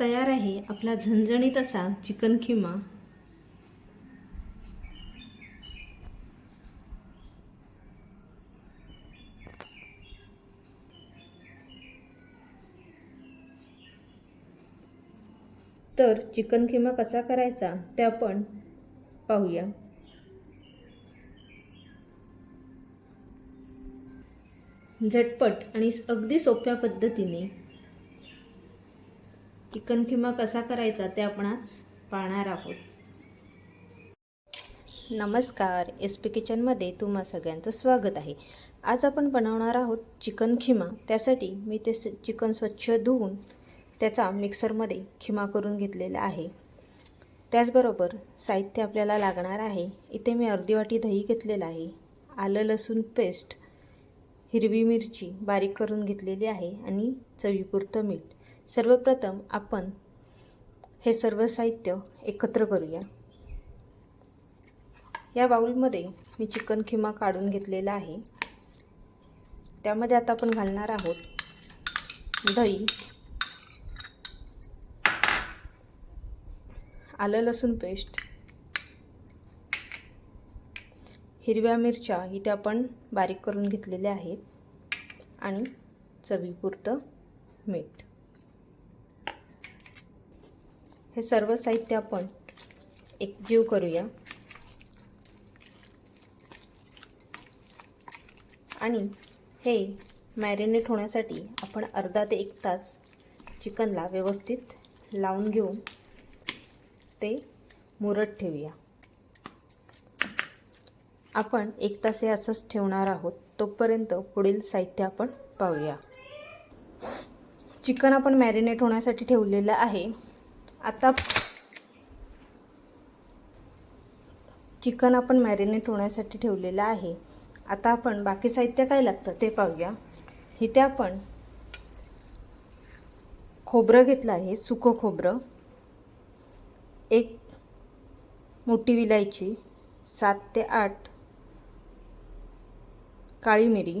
तयार आहे आपला झणझणीत असा चिकन खिमा. तर चिकन खिमा कसा करायचा ते आपण पाहूया. झटपट आणि अगदी सोप्या पद्धतीने चिकन किमा कसा करायचा ते आपण आज पाहणार आहोत. नमस्कार एस पी किचनमध्ये तुम्हा सगळ्यांचं स्वागत आहे. आज आपण बनवणार आहोत चिकन खिमा. त्यासाठी मी ते स- चिकन स्वच्छ धुवून त्याचा मिक्सरमध्ये खिमा करून घेतलेला आहे. त्याचबरोबर साहित्य आपल्याला लागणार आहे. इथे मी अर्धी वाटी दही घेतलेलं आहे. आलं लसूण पेस्ट हिरवी मिरची बारीक करून घेतलेली आहे आणि चवीपुरतं मीठ. सर्वप्रथम आपण हे सर्व साहित्य एकत्र करूया. या बाऊलमध्ये मी चिकन खिमा काढून घेतलेला आहे. त्यामध्ये आता आपण घालणार आहोत दही आलं लसूण पेस्ट हिरव्या मिरच्या इथे आपण बारीक करून घेतलेल्या आहेत आणि चवीपुरतं मीठ. हे सर्व साहित्य आपण एकजीव करूया. आणि हे मॅरिनेट होण्यासाठी आपण अर्धा ते एक तास चिकनला व्यवस्थित लावून घेऊन ते मुरत ठेवूया. आपण एक तास हे असंच ठेवणार आहोत तोपर्यंत पुढील साहित्य आपण पाहूया. चिकन आपण मॅरिनेट होण्यासाठी ठेवलेलं आहे. आता चिकन आपण मॅरिनेट होण्यासाठी ठेवलेलं आहे. आता आपण बाकी साहित्य काय लागतं ते पाहूया. इथे आपण खोबरं घेतलं आहे सुकं खोबरं. एक मोठी विलायची सात ते आठ काळी मिरी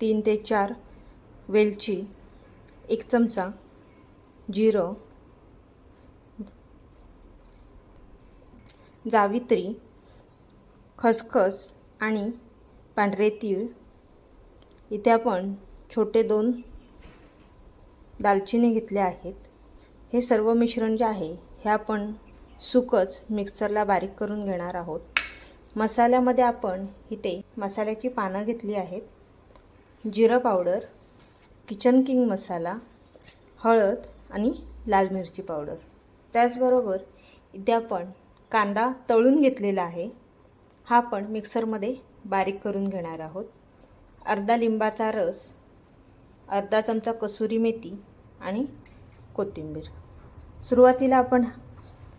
तीन ते चार वेलची एक चमचा जिरं जावित्री खसखस आणि पांढरे तीळ. इथे आपण छोटे दोन दालचिनी घेतले आहेत. हे सर्व मिश्रण जे आहे हे आपण सुकच मिक्सरला बारीक करून घेणार आहोत. मसाल्यामध्ये आपण इथे मसाल्याची पानं घेतली आहेत. जिरं पावडर किचन किंग मसाला हळद आणि लाल मिरची पावडर. त्याचबरोबर इथे आपण कांदा तळून घेतलेला आहे. हा आपण मिक्सरमध्ये बारीक करून घेणार आहोत. अर्धा लिंबाचा रस अर्धा चमचा कसुरी मेथी आणि कोथिंबीर. सुरुवातीला आपण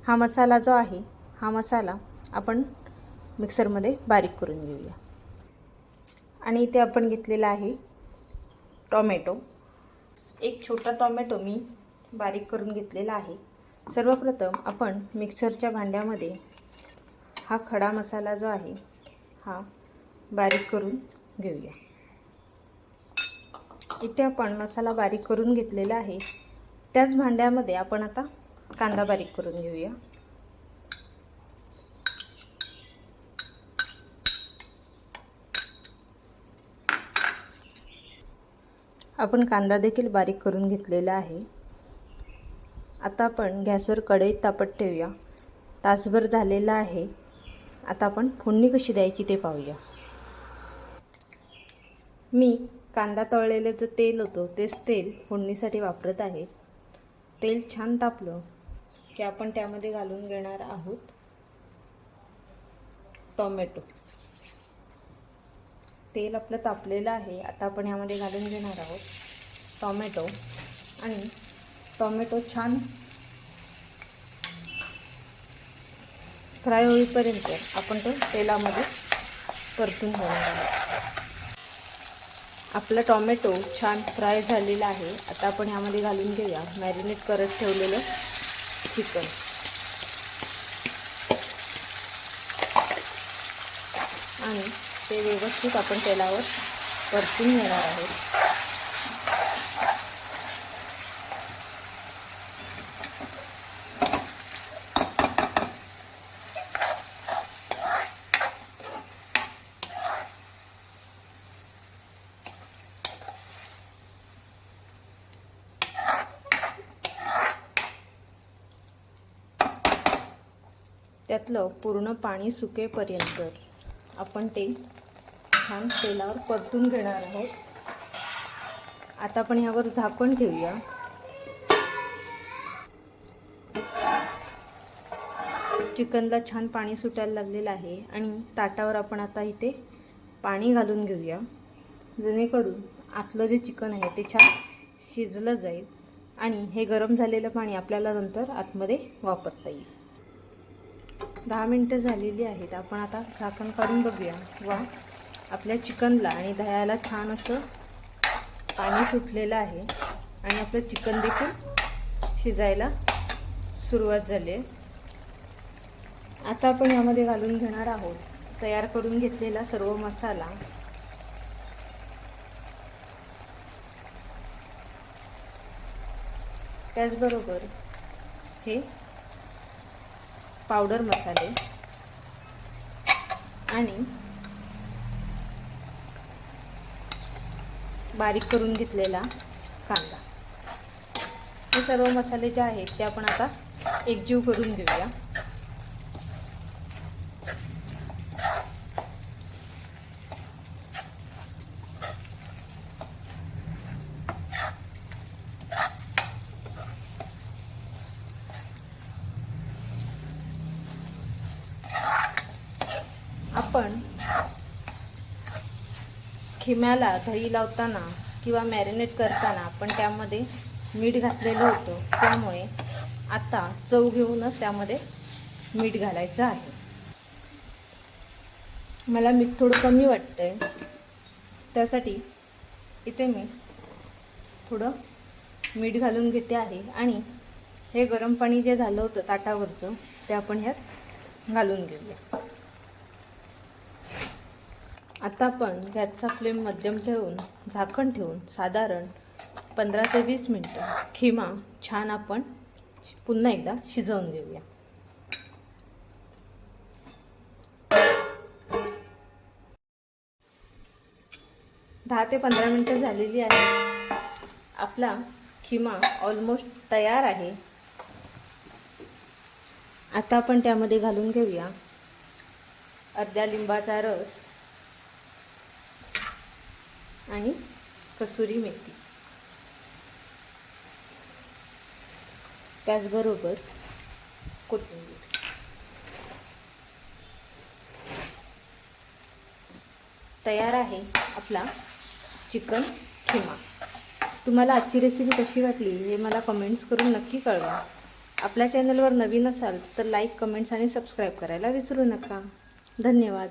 हा मसाला जो आहे हा मसाला आपण मिक्सरमध्ये बारीक करून घेऊया. आणि इथे आपण घेतलेला आहे टॉमॅटो. एक छोटा टॉमॅटो मी बारीक करून घेतलेला आहे. सर्वप्रथम आपण मिक्सरच्या भांड्यामध्ये हा खडा मसाला जो आहे हा बारीक करून घेऊया. इथे आपण मसाला बारीक करून घेतलेला आहे. त्याच भांड्यामध्ये आपण आता कांदा बारीक करून घेऊया. आपण कांदा देखील बारीक करून घेतलेला आहे. आता आपण गॅसवर कढईत तापत ठेवूया. तासभर झालेला आहे. आता आपण फोडणी कशी द्यायची ते पाहूया. मी कांदा तळलेलं जे तेल होतं तेच तेल फोडणीसाठी वापरत आहे. तेल छान तापलं की आपण त्यामध्ये घालून घेणार आहोत टोमॅटो. तेल आपलं तापलेलं आहे. आता आपण यामध्ये घालून घेणार आहोत टॉमॅटो आणि टॉमॅटो छान फ्राय होईपर्यंत आपण तो तेलामध्ये परतून घेणार आहोत. आपला टॉमॅटो छान फ्राय झालेला आहे. आता आपण ह्यामध्ये घालून घेऊया. मॅरिनेट करत ठेवलेलं चिकन. आणि ते व्यवस्थित आपण तेलावर परतून घेणार आहोत. त्यातलं पूर्ण पाणी सुकेपर्यंत आपण ते छान तेलावर परतून घेणार आहोत. आता आपण ह्यावर झाकण ठेवूया. चिकनला छान पाणी सुटायला लागलेलं आहे आणि ताटावर आपण आता इथे पाणी घालून घेऊया. जेणेकरून आतलं जे चिकन आहे ते छान शिजलं जाईल आणि हे गरम झालेलं पाणी आपल्याला नंतर आतमध्ये वापरता येईल. दहा मिनटं झालेली आहेत. आपण आता झाकण काढून बघूया. वा आपल्या चिकनला आणि दह्याला छान असं पाणी सुटलेलं आहे. आणि आपलं चिकन देखील शिजायला सुरुवात झाली आहे. आता आपण यामध्ये घालून घेणार आहोत. तयार करून घेतलेला सर्व मसाला. त्याचबरोबर हे पावडर मसाले आणि बारीक करून घेतलेला कांदा. हे सर्व मसाले जे आहेत ते आपण आता एकजीव करून घेऊया. आपण खिम्याला दही लावताना किंवा मॅरिनेट करताना आपण त्यामध्ये मीठ घातलेलं होतं. त्यामुळे आता चव घेऊनच त्यामध्ये मीठ घालायचं आहे. मला मीठ थोडं कमी वाटतंय. त्यासाठी इथे मी थोडं मीठ घालून घेते आहे. आणि हे गरम पाणी जे झालं होतं ताटावरचं ते आपण ह्यात घालून घेऊया. आता आपण गॅसचा फ्लेम मध्यम ठेवून झाकण ठेवून साधारण पंधरा ते वीस मिनटं. खिमा छान आपण पुन्हा एकदा शिजवून घेऊया. दहा ते पंधरा मिनटं झालेली आहे. आपला खिमा ऑलमोस्ट तयार आहे. आता आपण त्यामध्ये घालून घेऊया. अर्ध्या लिंबाचा रस. आणि कसुरी मेथी. त्याचबरोबर कोथिंबीर. तयार आहे आपला चिकन खिमा. तुम्हाला आजची रेसिपी कशी वाटली हे मला कमेंट्स करून नक्की कळवा. आपल्या चॅनलवर नवीन असाल तर लाईक कमेंट्स आणि सबस्क्राईब करायला विसरू नका. धन्यवाद.